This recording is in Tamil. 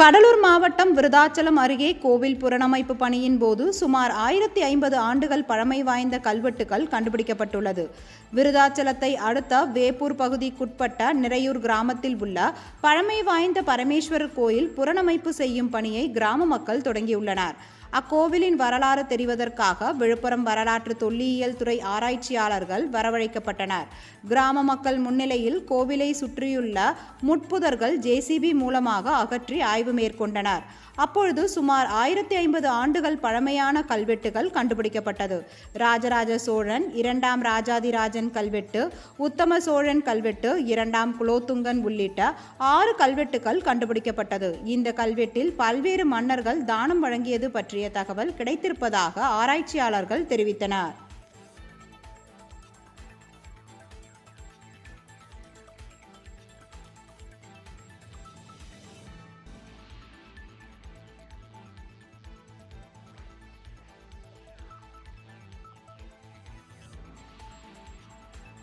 கடலூர் மாவட்டம் விருதாச்சலம் அருகே கோவில் புனரமைப்பு பணியின் போது சுமார் ஆயிரத்தி ஐம்பது ஆண்டுகள் பழமை வாய்ந்த கல்வெட்டுகள் கண்டுபிடிக்கப்பட்டுள்ளது. விருதாச்சலத்தை அடுத்த வேப்பூர் பகுதிக்குட்பட்ட நிறையூர் கிராமத்தில் உள்ள பழமை வாய்ந்த பரமேஸ்வரர் கோயில் புனரமைப்பு செய்யும் பணியை கிராம மக்கள் தொடங்கியுள்ளனர். அக்கோவிலின் வரலாறு தெரிவதற்காக விழுப்புரம் வரலாற்று தொல்லியல் துறை ஆராய்ச்சியாளர்கள் வரவழைக்கப்பட்டனர். கிராம மக்கள் முன்னிலையில் கோவிலை சுற்றியுள்ள முட்புதர்கள் ஜேசிபி மூலமாக அகற்றி ஆய்வு மேற்கொண்டனர். அப்பொழுது சுமார் ஆயிரத்தி ஐம்பது ஆண்டுகள் பழமையான கல்வெட்டுகள் கண்டுபிடிக்கப்பட்டது. ராஜராஜ சோழன் இரண்டாம் ராஜாதிராஜன் கல்வெட்டு உத்தம சோழன் கல்வெட்டு இரண்டாம் குலோத்துங்கன் உள்ளிட்ட ஆறு கல்வெட்டுகள் கண்டுபிடிக்கப்பட்டது. இந்த கல்வெட்டில் பல்வேறு மன்னர்கள் தானம் வழங்கியது பற்றிய தகவல் கிடைத்திருப்பதாக ஆராய்ச்சியாளர்கள் தெரிவித்தனர்.